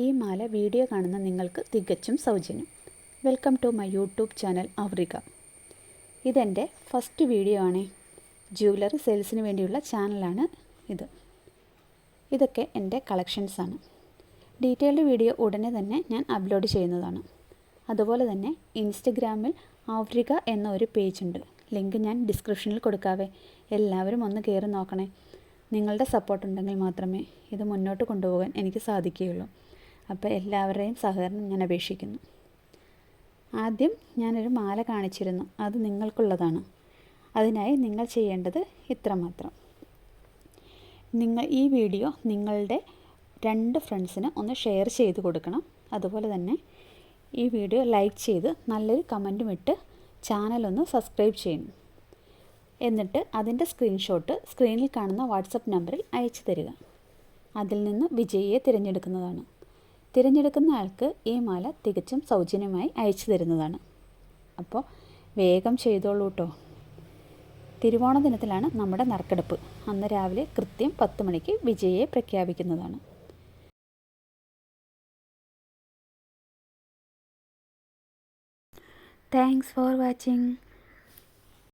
ഈ മാല വീഡിയോ കാണുന്ന നിങ്ങൾക്ക് തികച്ചും സൗജന്യം. Welcome to my YouTube channel Avrika ഇതെന്റെ ഫസ്റ്റ് വീഡിയോ ആണ്. ജ്വല്ലറി സെയിൽസിന് വേണ്ടിയുള്ള ചാനലാണ് ഇത്. ഇതൊക്കെ എന്റെ കളക്ഷൻസാണ് ഡീറ്റെയിൽഡ് വീഡിയോ ഉടനെ തന്നെ ഞാൻ അപ്ലോഡ് ചെയ്യുന്നതാണ്. അതുപോലെ തന്നെ ഇൻസ്റ്റഗ്രാമിൽ ആഫ്രിക എന്ന ഒരു ഉണ്ട്. ലിങ്ക് ഞാൻ ഡിസ്ക്രിപ്ഷനിൽ കൊടുക്കാവേ. എല്ലാവരും ഒന്ന് കയറി നോക്കണേ. നിങ്ങളുടെ സപ്പോർട്ട് ഉണ്ടെങ്കിൽ മാത്രമേ ഇത് മുന്നോട്ട് കൊണ്ടുപോകാൻ എനിക്ക് സാധിക്കുകയുള്ളൂ. അപ്പോൾ എല്ലാവരുടെയും സഹകരണം ഞാൻ അപേക്ഷിക്കുന്നു. ആദ്യം ഞാനൊരു മാല കാണിച്ചിരുന്നു. അത് നിങ്ങൾക്കുള്ളതാണ്. അതിനായി നിങ്ങൾ ചെയ്യേണ്ടത് ഇത്രമാത്രം നിങ്ങൾ ഈ വീഡിയോ നിങ്ങളുടെ രണ്ട് ഫ്രണ്ട്സിന് ഒന്ന് ഷെയർ ചെയ്ത് കൊടുക്കണം. അതുപോലെ തന്നെ ഈ വീഡിയോ ലൈക്ക് ചെയ്ത് നല്ലൊരു കമന്റും ഇട്ട് ചാനലൊന്ന് സബ്സ്ക്രൈബ് ചെയ്യണം. എന്നിട്ട് അതിന്റെ സ്ക്രീൻഷോട്ട് സ്ക്രീനിൽ കാണുന്ന വാട്സപ്പ് നമ്പറിൽ അയച്ചു തരിക. അതിൽ നിന്ന് വിജയിയെ തിരഞ്ഞെടുക്കുന്നതാണ്. തിരഞ്ഞെടുക്കുന്ന ആൾക്ക് ഈ മാല തികച്ചും സൗജന്യമായി അയച്ചു തരുന്നതാണ്. അപ്പോൾ വേഗം ചെയ്തോളൂ കേട്ടോ തിരുവോണ ദിനത്തിലാണ് നമ്മുടെ നറുക്കെടുപ്പ്. അന്ന് രാവിലെ കൃത്യം പത്ത് മണിക്ക് വിജയെ പ്രഖ്യാപിക്കുന്നതാണ്. Thanks for watching